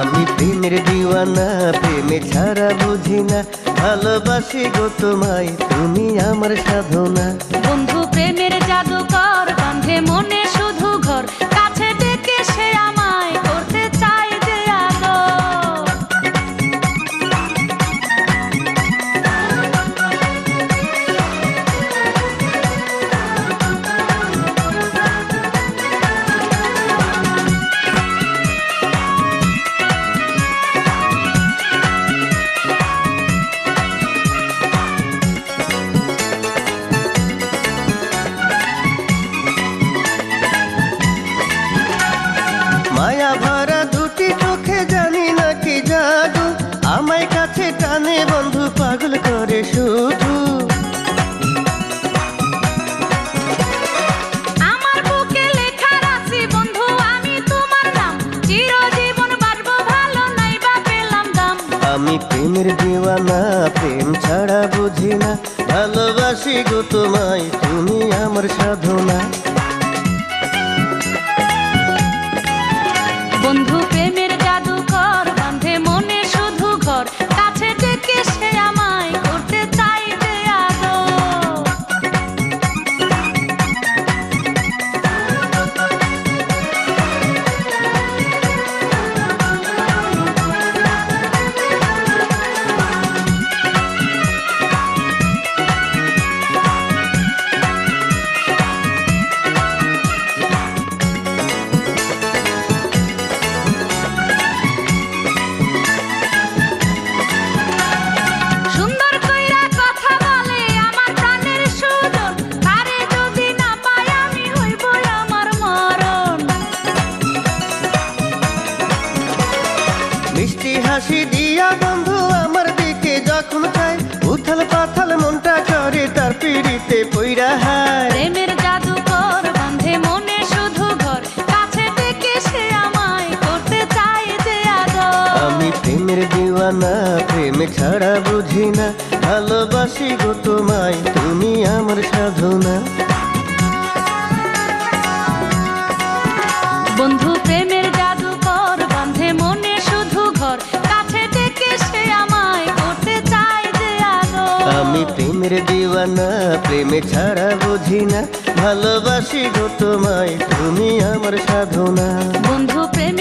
আমি প্রেমের দিওয়ানা, প্রেমে ছাড়া বুঝি না। ভালোবাসি গো তোমায়, তুমি আমার সাধনা। বন্ধু, প্রেমের জাদুকর বাঁধে মনে শুধু আমি প্রেমের দিওয়ানা প্রেম ছাড়া বুঝি না। ভালোবাসি গো তোমায় তুমি আমার সাধনা। বন্ধু মিষ্টি হাসি দিয়া বন্ধু আমার দিকে যখন চাই উথাল পাথাল মনটা করে তার পিড়িতে পইরা হায়। প্রেমের জাদুকর বাঁধে মনে শুধু ঘর কাছে ডেকে সে আমায় করতে চাই যে আদর। আমি প্রেমের দিওয়ানা প্রেম ছাড়া বুঝি না ভালোবাসি গো তোমায় তুমি আমার সাধনা। বন্ধু প্রেমের দিওয়ানা প্রেমে ছাড়া বুঝি না। ভালোবাসি গো তোমায় তুমি আমার সাধনা। বন্ধু প্রেম